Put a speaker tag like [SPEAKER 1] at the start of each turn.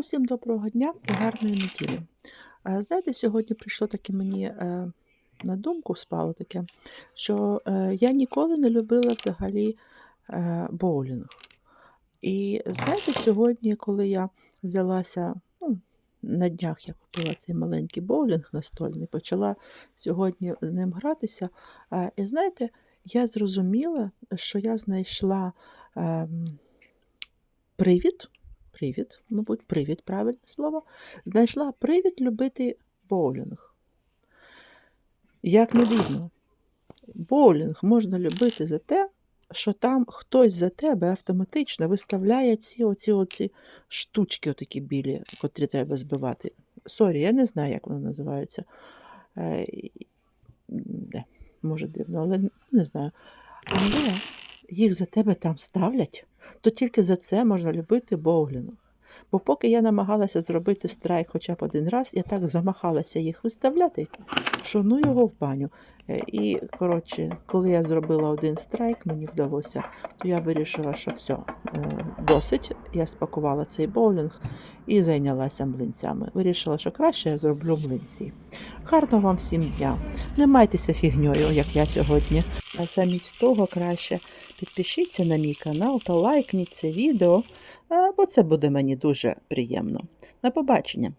[SPEAKER 1] усім доброго дня і гарної неділі. Е, Знаєте, сьогодні прийшло таке мені е, на думку спало таке, що е, я ніколи не любила взагалі боулінг. І знаєте, сьогодні, коли я взялася, ну, на днях я купила цей маленький боулінг настольний, почала сьогодні з ним гратися. І знаєте, я зрозуміла, що я знайшла ем, привід, привід, мабуть, привід, правильне слово, знайшла привід любити боулінг. Як не дивно, боулінг можна любити за те, що там хтось за тебе автоматично виставляє ці оці, оці штучки, отакі білі, котрі треба збивати. Сорі, я не знаю, як вони називаються. Е, може дивно, але не знаю. Але їх за тебе там ставлять, то тільки за це можна любити боулінг. Бо поки я намагалася зробити страйк хоча б один раз, я так замахалася їх виставляти, що ну його в баню. Е, І, коротше, коли я зробила один страйк, мені вдалося, то я вирішила, що все, досить. Я спакувала цей боулінг і зайнялася млинцями. Вирішила, що краще я зроблю млинці. Гарного вам всім дня! Не майтеся фігньою, як я сьогодні. А замість того краще підпишіться на мій канал та лайкніть це відео, бо це буде мені дуже приємно. На побачення!